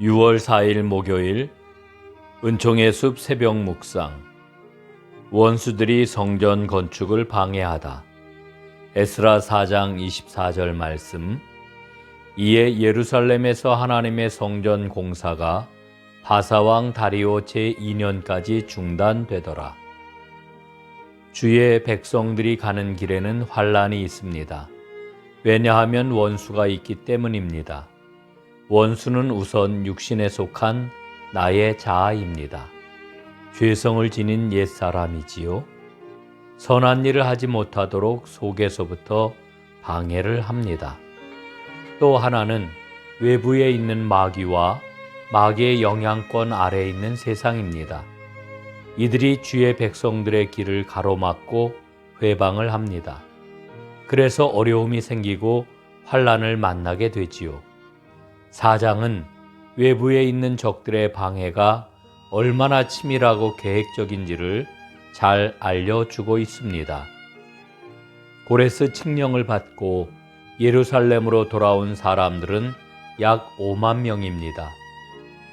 6월 4일 목요일 은총의 숲 새벽 묵상 원수들이 성전 건축을 방해하다 에스라 4장 24절 말씀 이에 예루살렘에서 하나님의 성전 공사가 바사왕 다리오 제2년까지 중단되더라 주의 백성들이 가는 길에는 환란이 있습니다. 왜냐하면 원수가 있기 때문입니다. 원수는 우선 육신에 속한 나의 자아입니다. 죄성을 지닌 옛사람이지요. 선한 일을 하지 못하도록 속에서부터 방해를 합니다. 또 하나는 외부에 있는 마귀와 마귀의 영향권 아래에 있는 세상입니다. 이들이 주의 백성들의 길을 가로막고 회방을 합니다. 그래서 어려움이 생기고 환란을 만나게 되지요. 사장은 외부에 있는 적들의 방해가 얼마나 치밀하고 계획적인지를 잘 알려주고 있습니다. 고레스 칙령을 받고 예루살렘으로 돌아온 사람들은 약 5만 명입니다.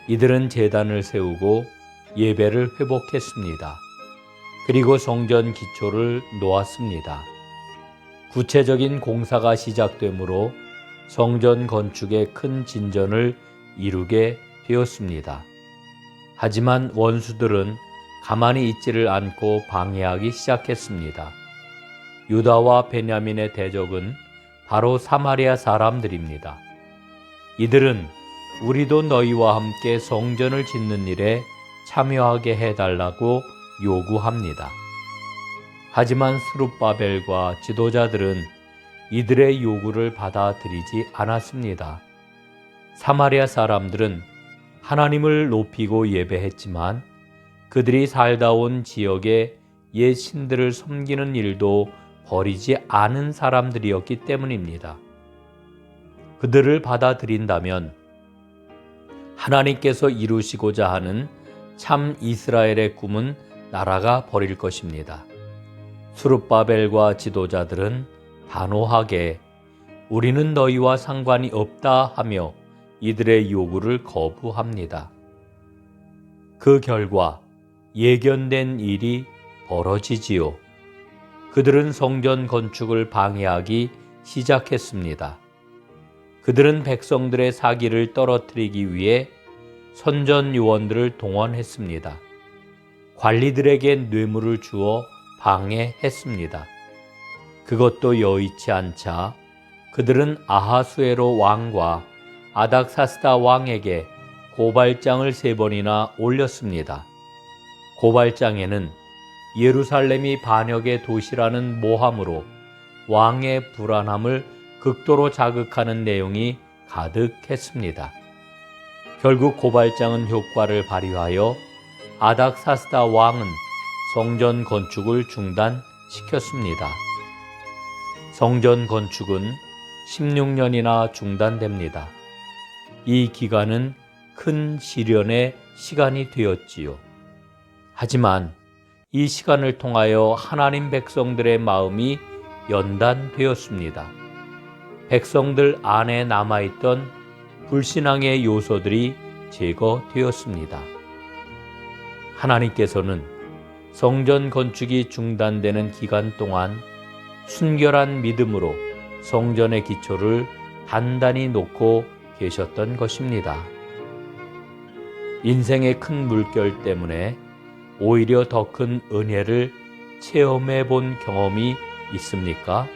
이들은 재단을 세우고 예배를 회복했습니다. 그리고 성전 기초를 놓았습니다. 구체적인 공사가 시작되므로 성전 건축에 큰 진전을 이루게 되었습니다. 하지만 원수들은 가만히 있지를 않고 방해하기 시작했습니다. 유다와 베냐민의 대적은 바로 사마리아 사람들입니다. 이들은 우리도 너희와 함께 성전을 짓는 일에 참여하게 해달라고 요구합니다. 하지만 스룹바벨과 지도자들은 이들의 요구를 받아들이지 않았습니다. 사마리아 사람들은 하나님을 높이고 예배했지만 그들이 살다 온 지역의 옛 신들을 섬기는 일도 버리지 않은 사람들이었기 때문입니다. 그들을 받아들인다면 하나님께서 이루시고자 하는 참 이스라엘의 꿈은 나라가 버릴 것입니다. 수룹바벨과 지도자들은 단호하게 우리는 너희와 상관이 없다 하며 이들의 요구를 거부합니다. 그 결과 예견된 일이 벌어지지요. 그들은 성전 건축을 방해하기 시작했습니다. 그들은 백성들의 사기를 떨어뜨리기 위해 선전 요원들을 동원했습니다. 관리들에게 뇌물을 주어 방해했습니다. 그것도 여의치 않자 그들은 아하수에로 왕과 아닥사스다 왕에게 고발장을 세 번이나 올렸습니다. 고발장에는 예루살렘이 반역의 도시라는 모함으로 왕의 불안함을 극도로 자극하는 내용이 가득했습니다. 결국 고발장은 효과를 발휘하여 아닥사스다 왕은 성전 건축을 중단시켰습니다. 성전 건축은 16년이나 중단됩니다. 이 기간은 큰 시련의 시간이 되었지요. 하지만 이 시간을 통하여 하나님 백성들의 마음이 연단되었습니다. 백성들 안에 남아있던 불신앙의 요소들이 제거되었습니다. 하나님께서는 성전 건축이 중단되는 기간 동안 순결한 믿음으로 성전의 기초를 단단히 놓고 계셨던 것입니다. 인생의 큰 물결 때문에 오히려 더 큰 은혜를 체험해 본 경험이 있습니까?